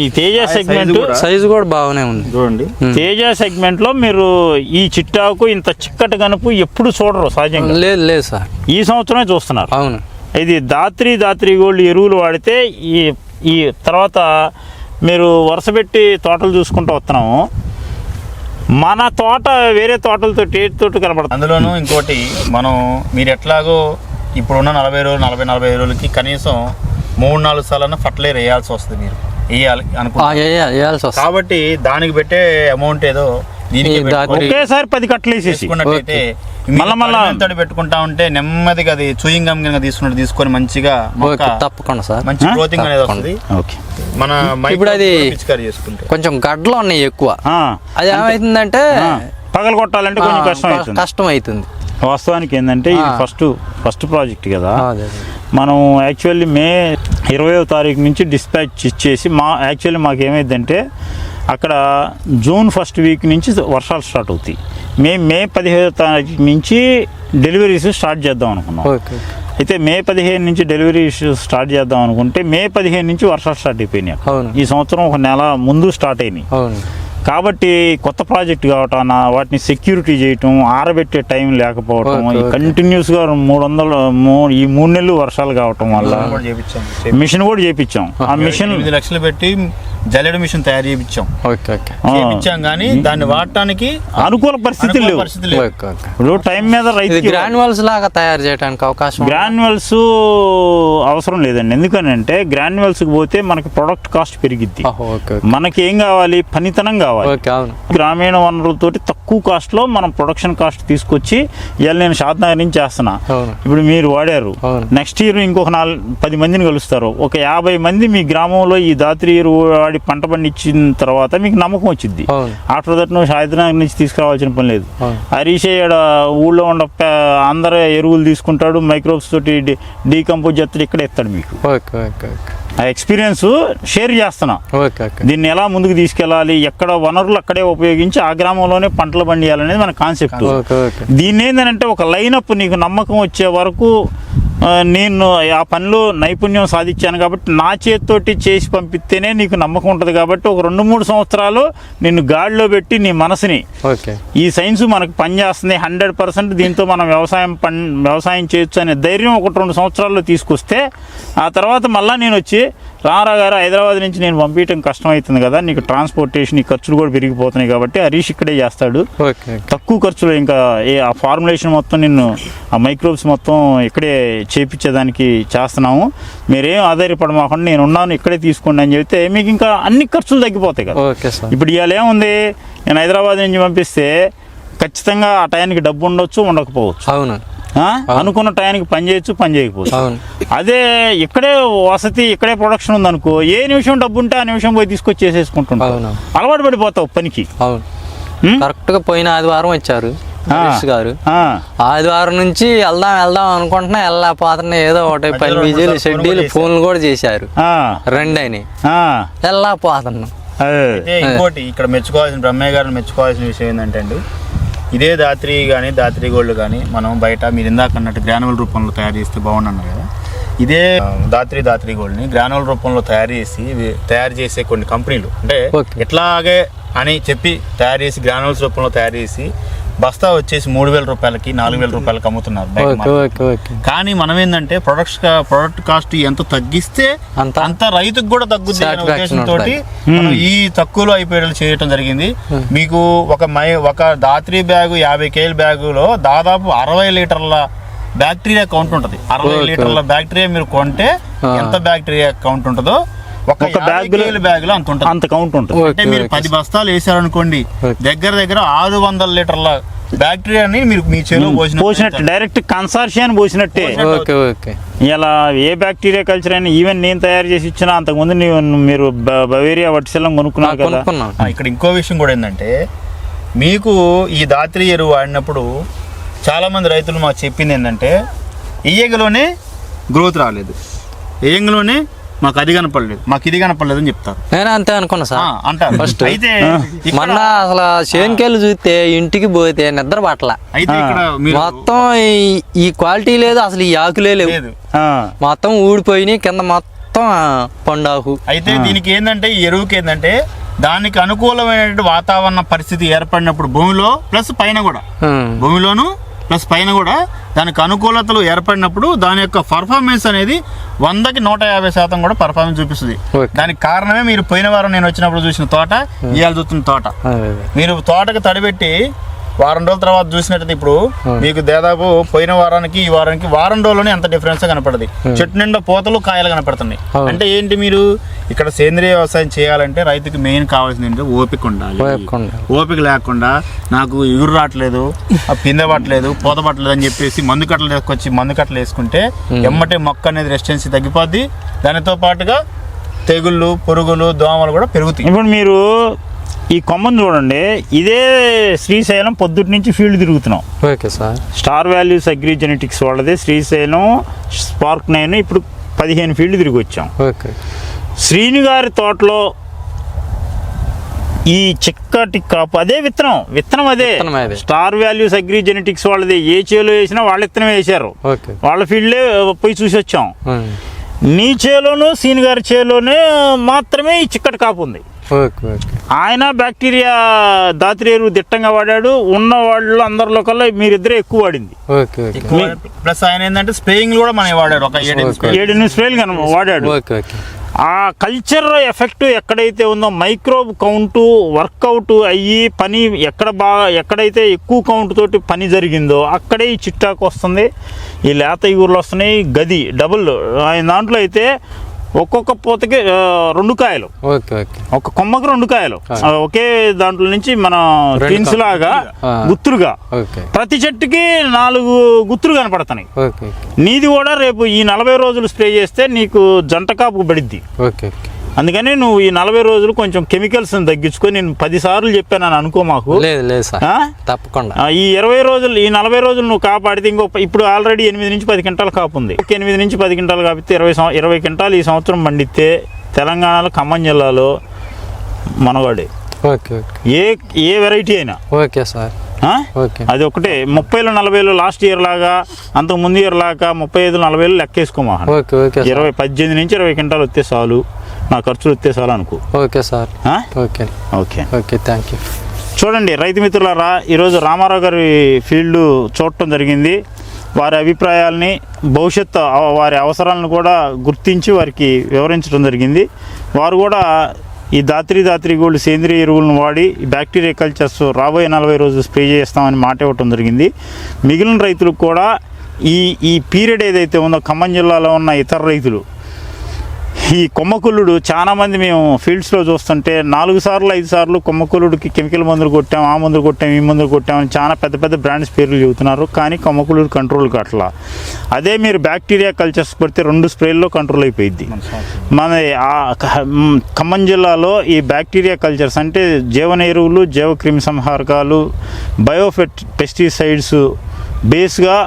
ఈ Teja segment size కూడా బాగానే ఉంది. చూడండి. తేజ సెగ్మెంట్లో మీరు ఈ చిట్టాకు ఇంత చిక్కటి గనుపు ఎప్పుడు చూడరు సహజంగా. లేదు లేదు సార్. ఈ సంవత్సరమే చూస్తున్నారు. అవును. ఇది దాత్రి దాత్రి గోల్డ్ ఎరువులు వాడితే ఈ ఈ తర్వాత మీరు వరుస పెట్టి తోటలు చూసుకుంటూ వస్తున్నాము. మన తోట వేరే తోటలతో తోటి కనబడుతుంది. అందులోనూ ఇంకోటి మనం మీరు ఎట్లాగో ఇప్పుడున్న నలభై రోజులు నలభై నలభై రోజులకి కనీసం మూడు నాలుగు సార్లు ఫర్టిలైజర్ వేయాల్సి వస్తుంది మీరు. వేయాలి కాబట్టి దానికి పెట్టే అమౌంట్ ఏదో ఒకేసారి పది కట్టలు వేసేసి. మళ్ళా మళ్ళా- తడి పెట్టుకుంటా ఉంటే నెమ్మదిగా అది చూయింగ్ గమ్ కింద తీసుకున్నట్టు తీసుకొని మంచిగా తప్పకుండా సార్. మంచి? గ్రోతింగ్ అనేది వస్తుంది. ఓకే. మన ఇప్పుడు అది- పిచికారి చేసుకుంటే. కొంచెం గడ్డలు ఉన్నాయి ఎక్కువ. ఆ, అది ఏమవుతుందంటే ఆ, పగలు కొట్టాలంటే కొంచెం కష్టం అవుతుంది. కష్టం అవుతుంది. వాస్తవానికి ఏంటంటే ఇది. ఫస్ట్ ఫస్ట్ ప్రాజెక్ట్ కదా. మనం యాక్చువల్లీ మే ఇరవయో తారీఖు నుంచి డిస్పాచ్ ఇచ్చేసి మా యాక్చువల్లీ మాకు ఏమైందంటే అక్కడ జూన్ ఫస్ట్ వీక్ నుంచి వర్షాలు స్టార్ట్ అవుతాయి. మే మే పదిహేదో తారీఖు నుంచి డెలివరీస్ స్టార్ట్ చేద్దాం అనుకున్నాం. అయితే మే పదిహేను నుంచి డెలివరీస్ స్టార్ట్ చేద్దాం అనుకుంటే మే పదిహేను నుంచి వర్షాలు స్టార్ట్ అయిపోయినాయి. ఈ సంవత్సరం ఒక నెల ముందు స్టార్ట్ అయినాయి. కాబట్టి కొత్త ప్రాజెక్ట్ కావటాన వాటిని సెక్యూరిటీ చేయటం ఆరబెట్టే టైం లేకపోవటం ఓకే, ఈ ఓకే. కంటిన్యూస్గా మూడు వందలు మూ- ఈ మూడు నెలలు వర్షాలు కావటం వల్ల మిషన్ కూడా చేపించాం ఆ మిషన్ లక్షలు పెట్టి జల్లెడ మిషన్ తయారు చేయించాం ఓకే ఓకే. చేయించాం కానీ దాన్ని వాడటానికి అనుకూల పరిస్థితులు లేవు. Okay okay. ఇప్పుడు టైం మీద రైతు గ్రాన్యువల్స్ లాగా తయారు చేయడానికి అవకాశం? గ్రాన్యువల్స్ అవసరం లేదండి. ఎందుకనంటే గ్రాన్యువల్స్ పోతే మనకి ప్రొడక్ట్ కాస్ట్ పెరిగిద్ది. ఓహో, ఓకే ఓకే. మనకి ఏం కావాలి? పనితనం కావాలి. గ్రామీణ వనరులతోటి తక్కువ కాస్ట్లో మనం ప్రొడక్షన్ కాస్ట్ తీసుకొచ్చి ఇవాళ నేను షాద్నగర్ నుంచి చేస్తున్నా. అవును. ఇప్పుడు మీరు వాడారు. అవును. నెక్స్ట్ ఇయర్ ఇంకొక నాలుగు పది మందిని కలుస్తారు. ఒక యాభై మంది మీ గ్రామంలో ఈ దాత్రి ఎరువు వాడి పంట పండించిన తర్వాత మీకు నమ్మకం వచ్చింది. ఆఫ్టర్ దట్ నువ్వు షాద్నగర్ నుంచి తీసుకురావాల్సిన పని లేదు. హరీష్ ఊళ్ళో ఉన్న అందరు ఎరువులు తీసుకుంటాడు మైక్రోబ్స్ తోటి డీకంపోజ్ చేస్తాడు ఇక్కడ ఇస్తాడు మీకు. ఆ ఎక్స్పీరియన్స్ షేర్ చేస్తున్నా. దీన్ని ఎలా ముందుకు తీసుకెళ్ళాలి ఎక్కడ వనరులు అక్కడే ఉపయోగించి ఆ గ్రామంలోనే పంటలు పండియాలనేది మన కాన్సెప్ట్ దీన్ని ఏంటంటే ఒక లైనప్ నీకు నమ్మకం వచ్చే వరకు నేను ఆ పనిలో నైపుణ్యం సాధించాను కాబట్టి నా చేతితోటి చేసి పంపిస్తేనే నీకు నమ్మకం ఉంటుంది కాబట్టి ఒక రెండు మూడు సంవత్సరాలు నిన్ను గాడిలో పెట్టి నీ మనసుని ఓకే. ఈ సైన్స్ మనకు పనిచేస్తుంది హండ్రెడ్ పర్సెంట్ దీంతో మనం వ్యవసాయం పని వ్యవసాయం చేయొచ్చు అనే ధైర్యం ఒకటి రెండు సంవత్సరాల్లో తీసుకొస్తే ఆ తర్వాత మళ్ళీ నేను వచ్చి రామారా గారు హైదరాబాద్ నుంచి నేను పంపించడం కష్టం అవుతుంది కదా నీకు ట్రాన్స్పోర్టేషన్ ఈ ఖర్చులు కూడా పెరిగిపోతున్నాయి కాబట్టి హరీష్ ఇక్కడే చేస్తాడు. తక్కువ ఖర్చులో ఇంకా ఏ ఆ ఫార్ములేషన్ మొత్తం నిన్ను ఆ మైక్రోబ్స్ మొత్తం ఇక్కడే చేపించేదానికి చేస్తున్నాము. మీరేం ఆధారపడమాకుండా నేను ఉన్నాను ఇక్కడే తీసుకోండి అని చెప్తే మీకు ఇంకా అన్ని ఖర్చులు తగ్గిపోతాయి కదా. ఇప్పుడు ఇవాళ ఏముంది? నేను హైదరాబాద్ నుంచి పంపిస్తే ఖచ్చితంగా ఆ టయానికి డబ్బు ఉండొచ్చు ఉండకపోవచ్చు. అవును? అనుకున్న టయానికి పని చేయొచ్చు పని చేయకపోవచ్చు. అదే ఇక్కడే వసతి ఇక్కడే ప్రొడక్షన్ ఉందనుకో ఏ నిమిషం డబ్బు ఉంటే ఆ నిమిషం పోయి తీసుకొచ్చి చేసేసుకుంటుంటావు. అలవాటు పడిపోతావు పనికి. అవును. ఉం? కరెక్ట్గా పోయిన ఆదివారం వచ్చారు. హరీష్ గారు ఆ. ఆదివారం నుంచి వెళ్దాం వెళ్దాం అనుకుంటున్నా వెళ్ళకపోతున్నా ఏదో ఒకటి పని బిజీలు షెడ్యూల్ ఫోన్ ఫోన్లు కూడా చేశారు ఆ. రండి అని ఆ. వెళ్ళకపోతున్నాం ఇంకోటి ఇక్కడ మెచ్చుకోవాల్సిన బ్రహ్మయ్య గారిని మెచ్చుకోవాల్సిన విషయం ఏంటంటే అండి ఇదే దాత్రి కానీ దాత్రి గోల్డ్ కానీ మనం బయట మీరు ఇందాక అన్నట్టు గ్రానువల్ రూపంలో తయారు చేస్తే బాగుండన్నారు కదా ఇదే దాత్రి దాత్రి గోల్డ్ని గ్రానువల్ రూపంలో తయారు చేసి తయారు చేసే కొన్ని కంపెనీలు అంటే. ఎట్లాగే అని చెప్పి తయారు చేసి గ్రానువల్స్ రూపంలో తయారు చేసి బస్తా వచ్చేసి మూడు వేల రూపాయలకి నాలుగు వేల రూపాయలకి అమ్ముతున్నారు కానీ మనం ఏంటంటే ప్రొడక్ట్స్ ప్రొడక్ట్ కాస్ట్ ఎంత తగ్గిస్తే అంత- రైతుకు కూడా తగ్గుద్ది అనే ఉద్దేశంతో. మనం ఈ తక్కువలో అయిపోయేటట్లు చేయటం జరిగింది మీకు ఒక మై ఒక దాత్రి బ్యాగు యాభై కేజీల బ్యాగులో దాదాపు అరవై లీటర్ల బ్యాక్టీరియా కౌంట్ ఉంటుంది అరవై. లీటర్ల బ్యాక్టీరియా మీరు కొంటే. ఎంత బ్యాక్టీరియా కౌంట్ ఉంటుందో ఒక ఒక బ్యాగ్ బ్యాగులో- బ్యాగ్లో అంత ఉంటుంది. అంత కౌంట్ ఉంటుంది. అంటే మీరు. పది బస్తాలు వేసారనుకోండి. దగ్గర దగ్గర ఆరు వందల లీటర్ల బ్యాక్టీరియాని మీరు మీ చేలో పోసినట్టు పోసినట్టు డైరెక్ట్ కన్సార్షియాన్ని పోసినట్టే. Okay okay. ఇలా ఏ బ్యాక్టీరియా కల్చర్ అయినా ఈవెన్ నేను తయారు చేసి ఇచ్చినా అంతకుముందు మీరు బ- బవేరియా వటిసెల్లం కొనుక్కున్నారు కదా. ఇక్కడ ఇంకో విషయం కూడా ఏంటంటే మీకు ఈ దాత్రి ఎరువు వాడినప్పుడు చాలామంది రైతులు మాకు చెప్పింది ఏంటంటే ఇయ్యగలోనే గ్రోత్ రాలేదు. ఇయ్యంగలోనే మాకు అది కనపడలేదు. మాకు ఇది కనపడలేదు అని చెప్తారు. నేను అంతే అనుకున్నా సార్. అంటారు. First. అయితే మొన్న అసలు చేనుకెళ్ళి చూస్తే ఇంటికి పోతే నిద్ర పట్టల. అయితే ఇక్కడ మీరు మొత్తం ఈ- ఈ క్వాలిటీ లేదు అసలు ఈ ఆకులే లేవు. మొత్తం ఊడిపోయినాయి కింద మొత్తం పండాకు. అయితే దీనికి ఏంటంటే ఈ ఎరువుకి ఏంటంటే దానికి అనుకూలమైన వాతావరణ పరిస్థితి ఏర్పడినప్పుడు భూమిలో ప్లస్ పైన కూడా. భూమిలోను ప్లస్ పైన కూడా దానికి అనుకూలతలు ఏర్పడినప్పుడు దాని యొక్క పర్ఫార్మెన్స్ అనేది వందకి నూట యాభై శాతం కూడా పర్ఫార్మెన్స్ చూపిస్తుంది. దానికి కారణమే మీరు పోయిన వారం నేను వచ్చినప్పుడు చూసిన తోట ఇవాళ చూస్తున్న తోట. మీరు తోటకి తడిపెట్టి వారం రోజుల తర్వాత చూసినట్టయితే ఇప్పుడు మీకు దాదాపు పోయిన వారానికి ఈ వారానికి వారం రోజుల్లోనే ఎంత డిఫరెన్స్ కనపడది. చెట్టు నిండా పూతలు కాయలు కనపడుతున్నాయి. అంటే ఏంటి మీరు ఇక్కడ సేంద్రియ వ్యవసాయం చేయాలంటే రైతుకి మెయిన్ కావాల్సింది ఏంటంటే ఓపిక ఉండాలి. ఓపిక లేకుండా నాకు ఎగురు రావట్లేదు పిందె పట్టలేదు పూత పట్టలేదు అని చెప్పేసి మందు కట్టలు తీసుకొచ్చి మందు కట్టలు వేసుకుంటే ఎమ్మటే మొక్క అనేది రెసిస్టెన్సీ తగ్గిపోద్ది. దానితో పాటుగా తెగుళ్ళు పురుగులు దోమలు కూడా పెరుగుతాయి. ఇప్పుడు మీరు ఈ కొమ్మను చూడండి. ఇదే శ్రీశైలం పొద్దుటి నుంచి ఫీల్డ్ తిరుగుతున్నాం. Okay sir. Star values agri genetics వాళ్ళదే. శ్రీశైలం స్పార్క్ నైన్ ఇప్పుడు పదిహేను ఫీల్డ్ తిరిగి వచ్చాం. ఓకే. శ్రీని గారి తోటలో ఈ చిక్కటి కాపు అదే విత్తనం. విత్తనం అదే. స్టార్ వాల్యూస్ అగ్రి జెనెటిక్స్ వాళ్ళది. ఏ చేలో వేసినా వాళ్ళ విత్తనం వేశారు. వాళ్ళ ఫీల్డే పోయి చూసి వచ్చాం. నీ చేలోను సీని గారి చేలోనే మాత్రమే ఈ చిక్కటి కాపు ఉంది. ఆయన బ్యాక్టీరియా దాత్రి ఎరువు దిట్టంగా వాడాడు. ఉన్న వాళ్ళు అందరిలో కల్లా మీరిద్దరే ఎక్కువ వాడింది. ప్లస్ ఆయన ఏంటంటే స్ప్రేయింగ్ కూడా మనం వాడాడు. ఒక ఏడు స్ప్రేలు కనుక వాడాడు. Okay okay. ఆ కల్చర్ ఎఫెక్ట్ ఎక్కడైతే ఉందో మైక్రోబ్ కౌంటు వర్కౌట్ అయ్యి పని ఎక్కడ బాగా ఎక్కడైతే ఎక్కువ కౌంట్ తోటి పని జరిగిందో అక్కడే ఈ చిట్టాకు వస్తుంది. ఈ లేత ఇగుర్లు వస్తున్నాయి. గది డబుల్. ఆయన దాంట్లో అయితే ఒక్కొక్క పూతకి రెండు కాయలు. ఒక కొమ్మకి రెండు కాయలు. ఒకే దాంట్లో నుంచి మన కా- లాగా ఓకే. ప్రతి చెట్టుకి నాలుగు గుత్తులు కనపడుతున్నాయి. నీది కూడా రేపు ఈ నలభై రోజులు స్ప్రే చేస్తే నీకు జంట కాపుకు పడిద్ది అందుకని నువ్వు ఈ నలభై రోజులు కొంచెం కెమికల్స్ తగ్గించుకొని నేను పది సార్లు చెప్పాను అని అనుకో మాకు. లేదు లేదు సార్? తప్పకుండా. ఈ ఇరవై రోజులు ఈ నలభై రోజులు నువ్వు కాపాడితే ఇంకో ఇప్పుడు ఆల్రెడీ ఎనిమిది నుంచి పది క్వింటాలు కాపు ఉంది. ఒక ఎనిమిది నుంచి పది క్వింటాలు కాపితే ఇరవై ఇరవై క్వింటాలు ఈ సంవత్సరం పండితే తెలంగాణలో ఖమ్మం జిల్లాలో మనవాడే. ఏ ఏ వెరైటీ అయినా. Okay sir. అది ఒకటే. ముప్పైలో నలభైలో లాస్ట్ ఇయర్ లాగా అంతకు ముందు ఇయర్ లాగా ముప్పై ఐదు నలభైలో లెక్కేసుకోమా ఇరవై పద్దెనిమిది నుంచి ఇరవై క్వింటాలు వస్తే చాలు. నా ఖర్చులు వస్తే చాలు అనుకో. Okay sir? Okay. Okay. Okay thank you. చూడండి రైతు మిత్రులారా ఈరోజు రామారావు గారి ఫీల్డ్ చూడటం జరిగింది. వారి అభిప్రాయాల్ని భవిష్యత్తు వారి అవసరాలను కూడా గుర్తించి వారికి వివరించడం జరిగింది. వారు కూడా ఈ దాత్రి దాత్రి గోల్డ్ సేంద్రియ ఎరువులను వాడి బ్యాక్టీరియా కల్చర్స్ రాబోయే నలభై రోజులు స్ప్రే చేస్తామని మాట ఇవ్వటం జరిగింది. మిగిలిన రైతులకు కూడా ఈ ఈ పీరియడ్ ఏదైతే ఉందో ఖమ్మం జిల్లాలో ఉన్న ఇతర రైతులు ఈ కొమ్మకుల్లుడు చాలా మంది మేము ఫీల్డ్స్లో చూస్తుంటే నాలుగు సార్లు ఐదు సార్లు కొమ్మకుల్లుడికి కెమికల్ మందులు కొట్టాం ఆ మందులు కొట్టాం ఈ మందులు కొట్టాం అని చాలా పెద్ద పెద్ద బ్రాండ్స్ పేర్లు చెబుతున్నారు. కానీ కొమ్మకుల్లుడు కంట్రోల్ కావట్లా. అదే మీరు బ్యాక్టీరియా కల్చర్స్ పడితే రెండు స్ప్రేల్లో కంట్రోల్ అయిపోయింది మన ఖమ్మం జిల్లాలో ఈ బ్యాక్టీరియా కల్చర్స్ అంటే జీవన ఎరువులు జీవ క్రిమి సంహారకాలు బయోఫెట్ pesticides బేస్గా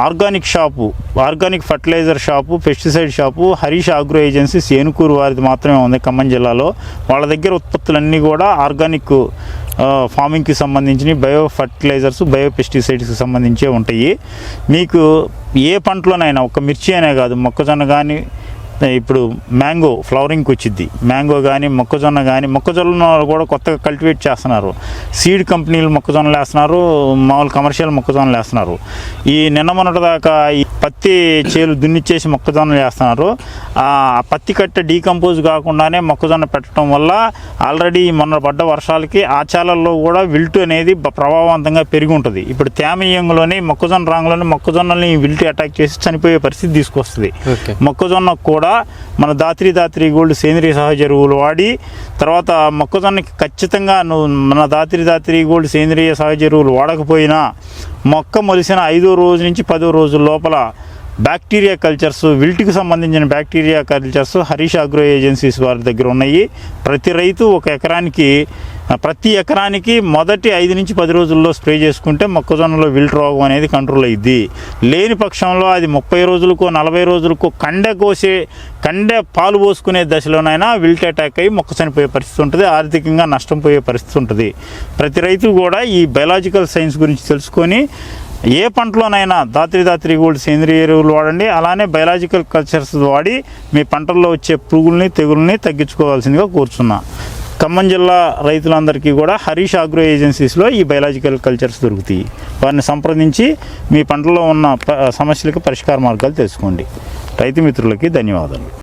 organic shop organic fertiliser shop pesticide shop Harish agro agencies Enukuru వారిది మాత్రమే ఉంది ఖమ్మం జిల్లాలో. వాళ్ళ దగ్గర ఉత్పత్తులన్నీ కూడా ఆర్గానిక్ ఫార్మింగ్కి సంబంధించి బయో ఫర్టిలైజర్స్ బయో పెస్టిసైడ్స్కి సంబంధించే ఉంటాయి. మీకు ఏ పంటలోనైనా ఒక మిర్చి అనే కాదు మొక్కజొన్న కానీ ఇప్పుడు మ్యాంగో ఫ్లవరింగ్కి వచ్చింది మ్యాంగో కానీ మొక్కజొన్న కానీ మొక్కజొన్న కూడా కొత్తగా కల్టివేట్ చేస్తున్నారు. సీడ్ కంపెనీలు మొక్కజొన్నలు వేస్తున్నారు మామూలు కమర్షియల్ మొక్కజొన్నలు వేస్తున్నారు. ఈ నిన్న మొన్నటి దాకా ఈ పత్తి చేలు దున్నిచ్చేసి మొక్కజొన్నలు వేస్తున్నారు. ఆ పత్తి కట్ట డీకంపోజ్ కాకుండానే మొక్కజొన్న పెట్టడం వల్ల ఆల్రెడీ మొన్న పడ్డ వర్షాలకి ఆ చాలల్లో కూడా విల్టు అనేది ప్రభావవంతంగా పెరిగి ఉంటుంది. ఇప్పుడు తేమయంలోని మొక్కజొన్న రాంగ్లోని మొక్కజొన్నల్ని విల్టు అటాక్ చేసి చనిపోయే పరిస్థితి తీసుకొస్తుంది. మొక్కజొన్న కూడా మన దాత్రి దాత్రి గోల్డ్ సేంద్రియ సహజ ఎరువులు వాడి తర్వాత మొక్కజొన్నకి ఖచ్చితంగా నువ్వు మన దాత్రి దాత్రి గోల్డ్ సేంద్రియ సహజ ఎరువులు వాడకపోయినా మొక్క మొలిసిన ఐదో రోజు నుంచి పదో రోజుల లోపల బ్యాక్టీరియా కల్చర్స్ విల్టికి సంబంధించిన bacteria cultures Harish agro agencies వారి దగ్గర ఉన్నాయి. ప్రతి రైతు ఒక ఎకరానికి ప్రతి ఎకరానికి మొదటి ఐదు నుంచి పది రోజుల్లో స్ప్రే చేసుకుంటే మొక్కజొన్నలో విల్ట్ రోగం అనేది కంట్రోల్ అయ్యిద్ది. లేని పక్షంలో అది ముప్పై రోజులకో నలభై రోజులకో కండె కోసే కండె పాలు పోసుకునే దశలోనైనా విల్ట్ అటాక్ అయ్యి మొక్క చనిపోయే పరిస్థితి ఉంటుంది ఆర్థికంగా నష్టం పోయే పరిస్థితి ఉంటుంది. ప్రతి రైతు కూడా ఈ బయలాజికల్ సైన్స్ గురించి తెలుసుకొని ఏ పంటలోనైనా దాత్రి దాత్రి గోల్డ్ సేంద్రియ ఎరువులు వాడండి అలానే బయలాజికల్ కల్చర్స్ వాడి మీ పంటల్లో వచ్చే పురుగుల్ని తెగుల్ని తగ్గించుకోవాల్సిందిగా కోరుచున్నా. ఖమ్మం జిల్లా రైతులందరికీ కూడా హరీష్ ఆగ్రో ఏజెన్సీస్లో ఈ బయలాజికల్ కల్చర్స్ దొరుకుతాయి. వారిని సంప్రదించి మీ పంటలో ఉన్న ప- సమస్యలకు పరిష్కార మార్గాలు తెలుసుకోండి. రైతు మిత్రులకి ధన్యవాదాలు.